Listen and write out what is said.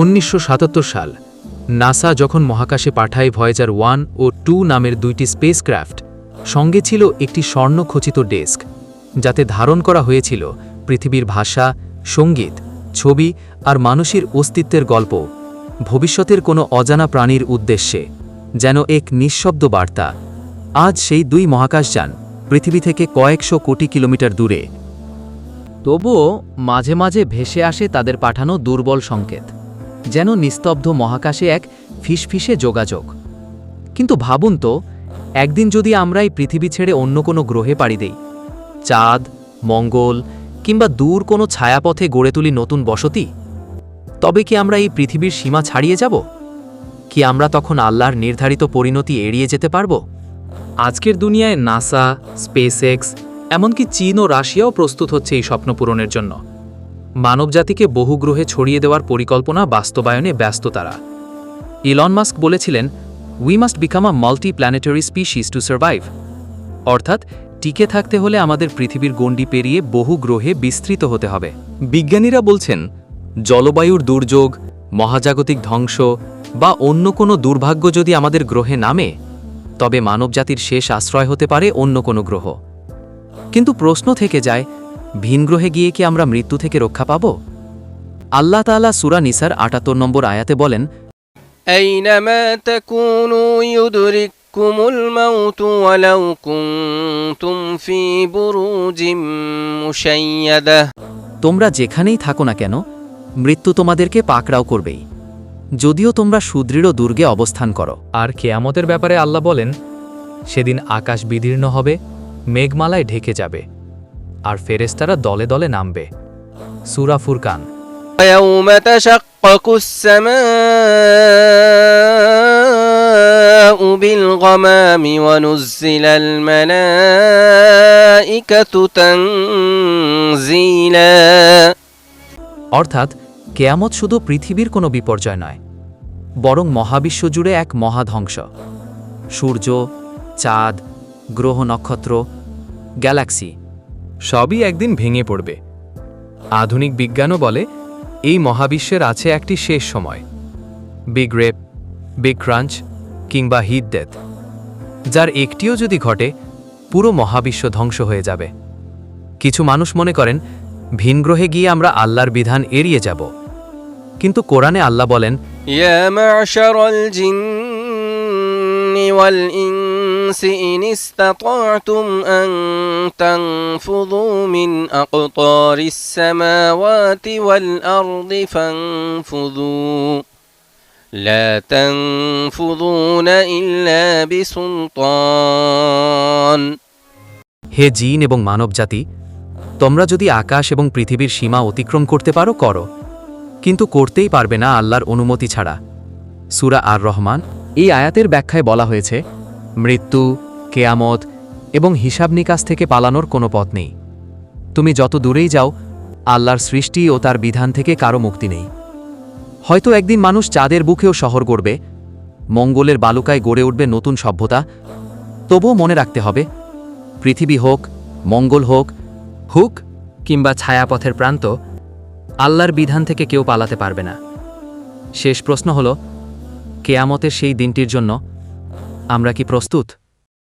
উনিশশো সাতাত্তর সাল, নাসা যখন মহাকাশে পাঠায় ভয়েজার ওয়ান ও টু নামের দুইটি স্পেসক্রাফট সঙ্গে ছিল একটি স্বর্ণখচিত ডেস্ক, যাতে ধারণ করা হয়েছিল পৃথিবীর ভাষা, সংগীত, ছবি আর মানুষের অস্তিত্বের গল্প, ভবিষ্যতের কোনো অজানা প্রাণীর উদ্দেশ্যে, যেন এক নিঃশব্দ বার্তা। আজ সেই দুই মহাকাশযান পৃথিবী থেকে কয়েকশো কোটি কিলোমিটার দূরে তবুও মাঝে মাঝে ভেসে আসে তাদের পাঠানো দুর্বল সংকেত, যেন নিস্তব্ধ মহাকাশে এক ফিসফিসে যোগাযোগ। কিন্তু ভাবুন তো, একদিন যদি আমরা এই পৃথিবী ছেড়ে অন্য কোনো গ্রহে পাড়ি দেই, চাঁদ, মঙ্গল, কিংবা দূর কোনো ছায়াপথে গড়ে তুলি নতুন বসতি, তবে কি আমরা এই পৃথিবীর সীমা ছাড়িয়ে যাব? কি আমরা তখন আল্লাহর নির্ধারিত পরিণতি এড়িয়ে যেতে পারব? আজকের দুনিয়ায় নাসা, স্পেসএক্স এমনকি চীন ও রাশিয়াও প্রস্তুত হচ্ছে এই স্বপ্ন পূরণের জন্য। মানবজাতিকে বহু গ্রহে ছড়িয়ে দেওয়ার পরিকল্পনা বাস্তবায়নে ব্যস্ত তারা। ইলন মাস্ক বলেছিলেন we must become a multi planetary species to survive অর্থাৎ, টিকে থাকতে হলে আমাদের পৃথিবীর গণ্ডি পেরিয়ে বহু গ্রহে বিস্তৃত হতে হবে। বিজ্ঞানীরা বলছেন, জলবায়ুর দুর্যোগ, মহাজাগতিক ধ্বংস বা অন্য কোনো দুর্ভাগ্য যদি আমাদের গ্রহে নামে, তবে মানবজাতির শেষ আশ্রয় হতে পারে অন্য কোনো গ্রহ। কিন্তু প্রশ্ন থেকে যায় ভিনগ্রহে গিয়ে কি আমরা মৃত্যু থেকে রক্ষা পাব? আল্লাহ তালা সুরা নিসার আটাত্তর নম্বর আয়াতে বলেন তোমরা যেখানেই থাকো না কেন মৃত্যু তোমাদেরকে পাকড়াও করবেই। যদিও তোমরা সুদৃঢ় দুর্গে অবস্থান করো। আর কেয়ামতের ব্যাপারে আল্লাহ বলেন সেদিন আকাশ বিদীর্ণ হবে মেঘমালায় ঢেকে যাবে আর ফেরেস্তারা দলে দলে নামবে সুরা ফুরকান ويوم تشقق السماء بالغمام ونزل الملائكة تنزيلا অর্থাৎ কেয়ামত শুধু পৃথিবীর কোনো বিপর্যয় নয় বরং মহাবিশ্ব জুড়ে এক মহাধ্বংস সূর্য চাঁদ গ্রহ নক্ষত্র, গ্যালাক্সি, সবই একদিন ভেঙে পড়বে। আধুনিক বিজ্ঞানও বলে, এই মহাবিশ্বের আছে একটি শেষ সময়। বিগ রেপ বিগ ক্রাঞ্চ কিংবা হিট ডেথ যার একটিও যদি ঘটে, পুরো মহাবিশ্ব ধ্বংস হয়ে যাবে। কিছু মানুষ মনে করেন ভিনগ্রহে গিয়ে আমরা আল্লাহর বিধান এড়িয়ে যাব। কিন্তু কোরআনে আল্লাহ বলেন والإنس إن استطعتم أن تنفذوا من أقطار السماوات والأرض فانفذوا لا تنفذون إلا بسلطان হে জিন এবং মানবজাতি তোমরা যদি আকাশ এবং পৃথিবীর সীমা অতিক্রম করতে পারো করো কিন্তু করতেই পারবে না আল্লাহর অনুমতি ছাড়া সুরা আর রহমান এই আয়াতের ব্যাখ্যায় বলা হয়েছে মৃত্যু, কেয়ামত এবং হিসাব নিকাশ থেকে পালানোর কোনো পথ নেই। তুমি যত দূরেই যাও, আল্লাহর সৃষ্টি ও তার বিধান থেকে কারও মুক্তি নেই। হয়তো একদিন মানুষ চাঁদের বুকেও শহর গড়বে, মঙ্গলের বালুকায় গড়ে উঠবে নতুন সভ্যতা, তবুও মনে রাখতে হবে, পৃথিবী হোক, মঙ্গল হোক, হুক কিংবা ছায়াপথের প্রান্ত, আল্লাহর বিধান থেকে কেউ পালাতে পারবে না। শেষ প্রশ্ন হল, কেয়ামতের সেই দিনটির জন্য আমরা কি প্রস্তুত?